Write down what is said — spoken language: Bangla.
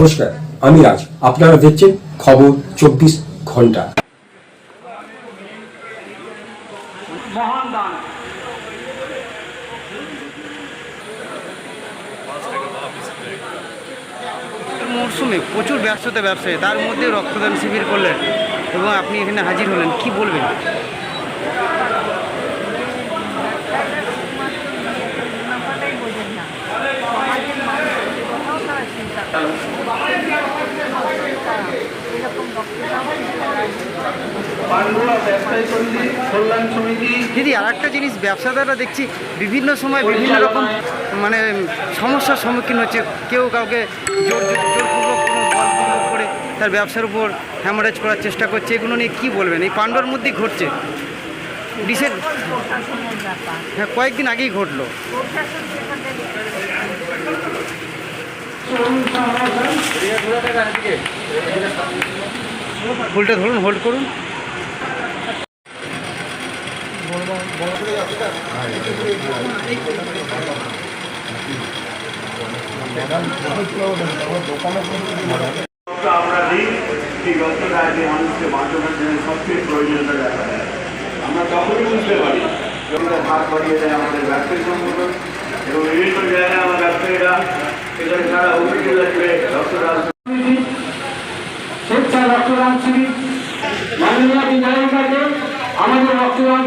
নমস্কার আমি রাজ আপনারা দেখছেন খবর চব্বিশ ঘণ্টা। মরশুমে প্রচুর ব্যস্ততা ব্যবসায়ী তার মধ্যে রক্তদান শিবির করলেন এবং আপনি এখানে হাজির হলেন কি বলবেন? দিদি আর একটা জিনিস ব্যবসাদাররা দেখছি বিভিন্ন সময় বিভিন্ন রকম মানে সমস্যার সম্মুখীন হচ্ছে। কেউ কাউকে জোর জোর- জোরপূর্বক কোনো করে তার ব্যবসার উপর হ্যামারেজ করার চেষ্টা করছে। এগুলো নিয়ে কী বলবেন? এই পাণ্ডুয়ার মধ্যেই ঘটছে। ডিসের হ্যাঁ কয়েকদিন আগেই ঘটলো। ফুলটা ধরুন হোল্ড করুন। আমরা দিই মানুষকে বাঁচানোর জন্য সবচেয়ে প্রয়োজনীয়তা দেখা আমরা তখনই বুঝতে পারি যখন হাত বাড়িয়ে দেয় আমাদের ব্যবসায়ী সংগঠন এবং বিভিন্ন জায়গায় এখানে সারা উপজেলা জুড়ে রক্তদান স্বেচ্ছা রক্তদান শিবির। মাননীয় বিধায়িকাকে আমাদের রক্তদান